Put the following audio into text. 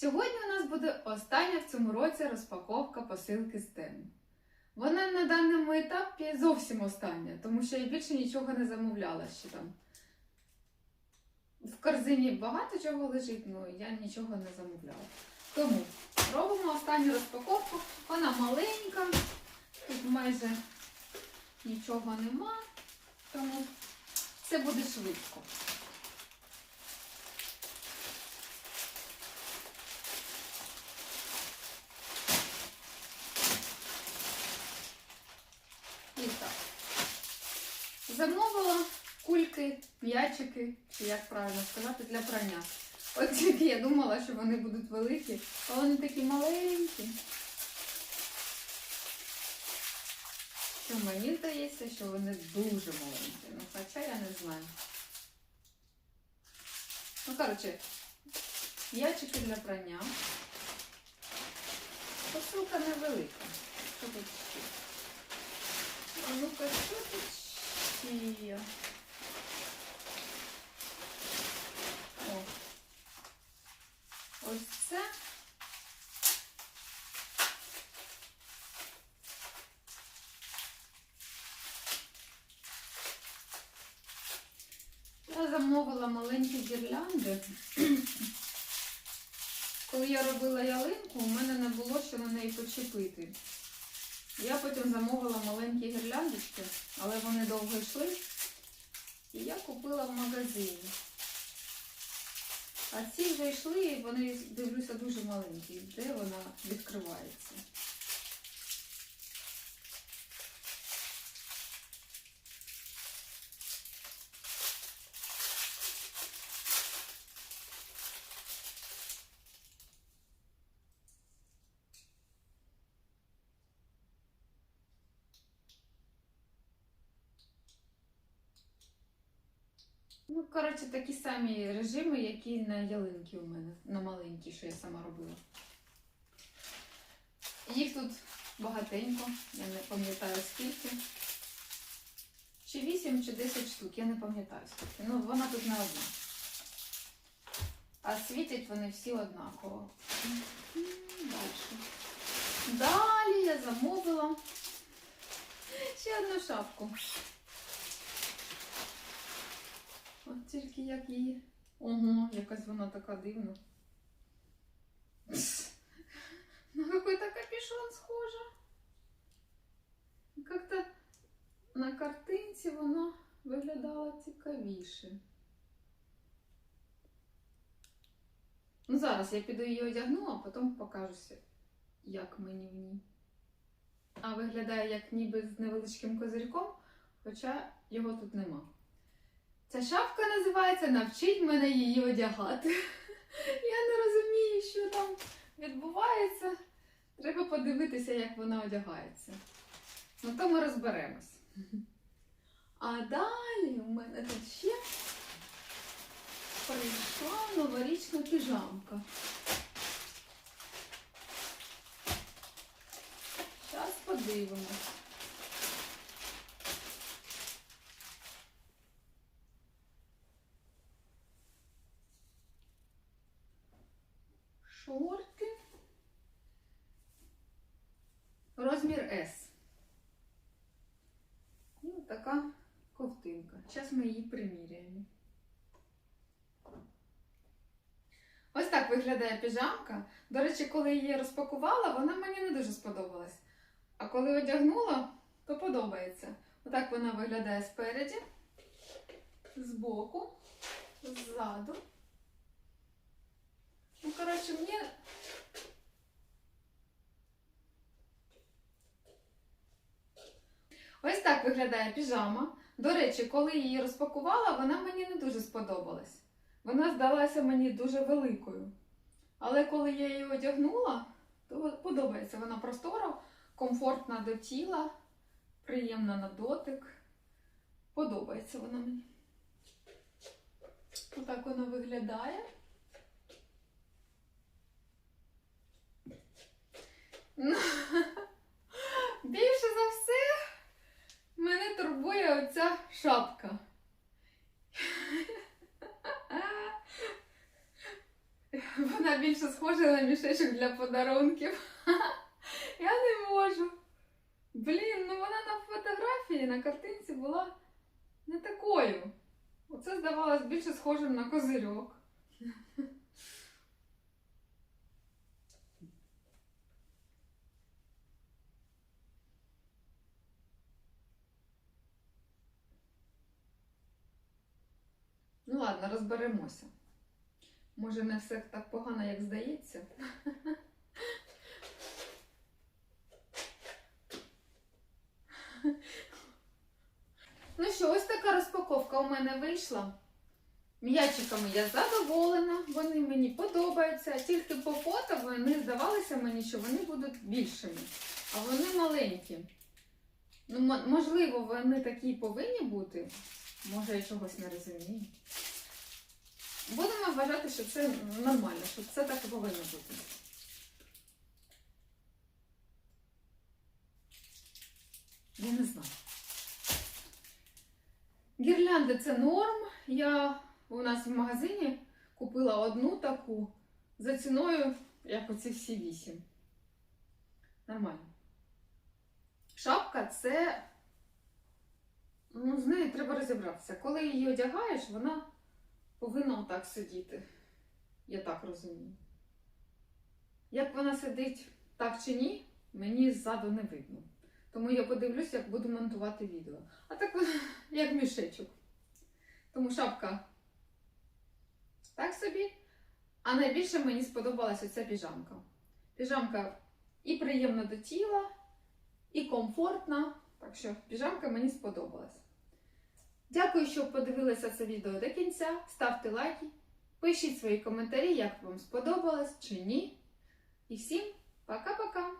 Сьогодні у нас буде остання в цьому році розпаковка посилки з тему. Вона на даному етапі зовсім остання, тому що я більше нічого не замовляла ще там. В корзині багато чого лежить, але я нічого не замовляла. Тому робимо останню розпаковку. Вона маленька, тут майже нічого нема, тому це буде швидко. І так. Замовила кульки, м'ячики, чи як правильно сказати, для прання. От тільки я думала, що вони будуть великі, а вони такі маленькі. Що мені здається, що вони дуже маленькі. Ну, хоча я не знаю. Ну, коротше, м'ячики для прання. Посилка невелика. Ну-ка, що тут ще? О. Ось це. Я замовила маленькі гірлянди. Коли я робила ялинку, у мене не було що на неї почепити. Я потім замовила маленькі гірляндочки, але вони довго йшли. І я купила в магазині. А ці вже йшли, вони, дивлюся, дуже маленькі. Де вона відкривається? Ну, коротше, такі самі режими, які на ялинки у мене, на маленькій, що я сама робила. Їх тут багатенько, я не пам'ятаю скільки. Чи 8, чи 10 штук, я не пам'ятаю скільки. Ну, вона тут не одна. А світять вони всі однаково. Далі. Далі я замовила ще одну шапку. От тільки як її. Ого, якась вона така дивна. На какой-то капюшон схожа. Как-то на картинці вона виглядала цікавіше. Ну, зараз я піду її одягну, а потім покажуся, як мені в ній. А виглядає як ніби з невеличким козирьком, хоча його тут нема. Ця шапка називається Навчіть мене її одягати. Я не розумію, що там відбувається. Треба подивитися, як вона одягається. Ну, то ми розберемось. А далі у мене тут ще прийшла новорічна піжамка. Зараз подивимось. Шорти. Розмір S. І от така ковтинка. Зараз ми її приміряємо. Ось так виглядає піжамка. До речі, коли її розпакувала, вона мені не дуже сподобалась. А коли одягнула, то подобається. Отак вона виглядає спереді, збоку, ззаду. Коротше, мені. Ось так виглядає піжама. До речі, коли її розпакувала, вона мені не дуже сподобалась. Вона здалася мені дуже великою. Але коли я її одягнула, то подобається. Вона простора, комфортна до тіла, приємна на дотик. Подобається вона мені. Отак вона виглядає. Ну, Більше за все мене турбує оця шапка. Вона більше схожа на мішечок для подарунків. Я не можу. Блін, ну вона на фотографії, на картинці була не такою. Оце здавалось більше схожим на козирьок. Ладно, розберемося. Може, не все так погано, як здається. Ну що, ось така розпаковка у мене вийшла. М'ячиками я задоволена, вони мені подобаються. Тільки по фото вони здавалося мені, що вони будуть більшими, а вони маленькі. Ну, можливо, вони такі повинні бути. Може, я чогось не розумію. Будемо вважати, що це нормально, що це так і повинно бути. Я не знаю. Гірлянди це норм. Я у нас в магазині купила одну таку за ціною, як оці всі вісім. Нормально. Шапка це. Ну, з нею треба розібратися. Коли її одягаєш, вона повинна отак сидіти. Я так розумію. Як вона сидить так чи ні, мені ззаду не видно. Тому я подивлюсь, як буду монтувати відео. А так вона як мішечок. Тому шапка так собі. А найбільше мені сподобалася ця піжамка. Піжамка і приємна до тіла, і комфортна. Так що піжамка мені сподобалась. Дякую, що подивилися це відео до кінця. Ставте лайки, пишіть свої коментарі, як вам сподобалось чи ні. І всім пока-пока!